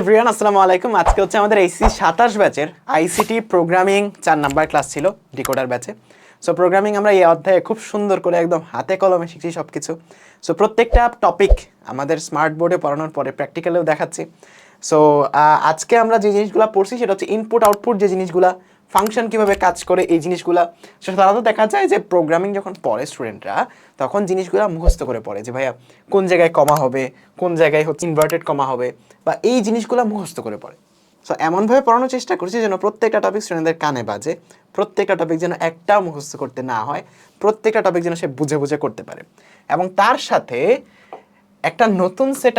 Everyone, আসসালামু আলাইকুম। আজকে হচ্ছে আমাদের এইসি সাতাশ ব্যাচের আইসিটি প্রোগ্রামিং চার নাম্বার ক্লাস ছিল, ডিকোডার ব্যাচে। সো প্রোগ্রামিং আমরা এই অধ্যায়ে খুব সুন্দর করে একদম হাতে কলমে শিখছি সব কিছু সো প্রত্যেকটা টপিক আমাদের স্মার্ট বোর্ডে পড়ানোর পরে প্র্যাকটিক্যালেও দেখাচ্ছি। সো আজকে আমরা যে জিনিসগুলো পড়ছি, সেটা হচ্ছে ইনপুট আউটপুট যে জিনিসগুলা ফাংশন কীভাবে কাজ করে এই জিনিসগুলা, সেটা সাধারণত দেখা যায় যে প্রোগ্রামিং যখন পড়ে স্টুডেন্টরা তখন জিনিসগুলো মুখস্থ করে পড়ে যে, ভাইয়া, কোন জায়গায় কমা হবে? কোন জায়গায় হচ্ছে ইনভার্টেড কমা হবে? বা এই জিনিসগুলো মুখস্থ করে পড়ে। সো এমনভাবে পড়ানোর চেষ্টা করছি যেন প্রত্যেকটা টপিক স্টুডেন্টদের কানে বাজে, প্রত্যেকটা টপিক যেন একটাও মুখস্থ করতে না হয়, প্রত্যেকটা টপিক যেন সে বুঝে বুঝে করতে পারে। এবং তার সাথে একটা নতুন সেট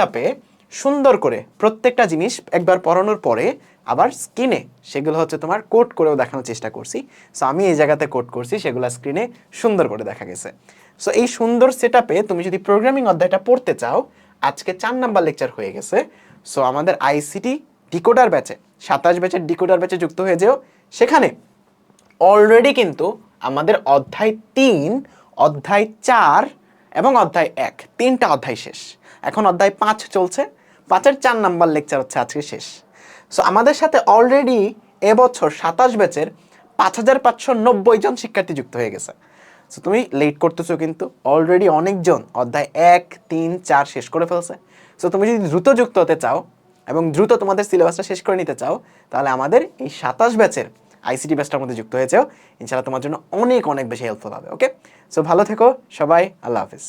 সুন্দর করে প্রত্যেকটা জিনিস একবার পড়ানোর পরে আবার স্ক্রিনে সেগুলো হচ্ছে তোমার কোট করেও দেখানোর চেষ্টা করছি। সো আমি এই জায়গাতে কোট করছি, সেগুলো স্ক্রিনে সুন্দর করে দেখা গেছে। সো এই সুন্দর সেট তুমি যদি প্রোগ্রামিং অধ্যায়টা পড়তে চাও, আজকে চার নাম্বার লেকচার হয়ে গেছে। সো আমাদের আইসিটি ডিকোডার ব্যাচে, সাতাশ ব্যাচের ডিকোডার ব্যাচে যুক্ত হয়ে যেও। সেখানে অলরেডি কিন্তু আমাদের অধ্যায় তিন, অধ্যায় চার এবং অধ্যায় এক, তিনটা অধ্যায় শেষ। এখন অধ্যায় পাঁচ চলছে। পাঁচের চার নাম্বার লেকচার হচ্ছে আজকে শেষ। সো আমাদের সাথে অলরেডি এবছর সাতাশ ব্যাচের পাঁচ হাজার পাঁচশো নব্বই জন শিক্ষার্থী যুক্ত হয়ে গেছে। সো তুমি লেট করতেছো কিন্তু অলরেডি অনেকজন, অধ্যায় এক, তিন, চার শেষ করে ফেলছে। সো তুমি যদি দ্রুত যুক্ত হতে চাও এবং দ্রুত তোমাদের সিলেবাসটা শেষ করে নিতে চাও, তাহলে আমাদের এই সাতাশ ব্যাচের আইসিটি ব্যাচটার মধ্যে যুক্ত হয়েছেও ইনশাআল্লাহ তোমার জন্য অনেক অনেক বেশি হেল্পফুল হবে ওকে সো ভালো থেকো, সবাই, আল্লাহ হাফিজ।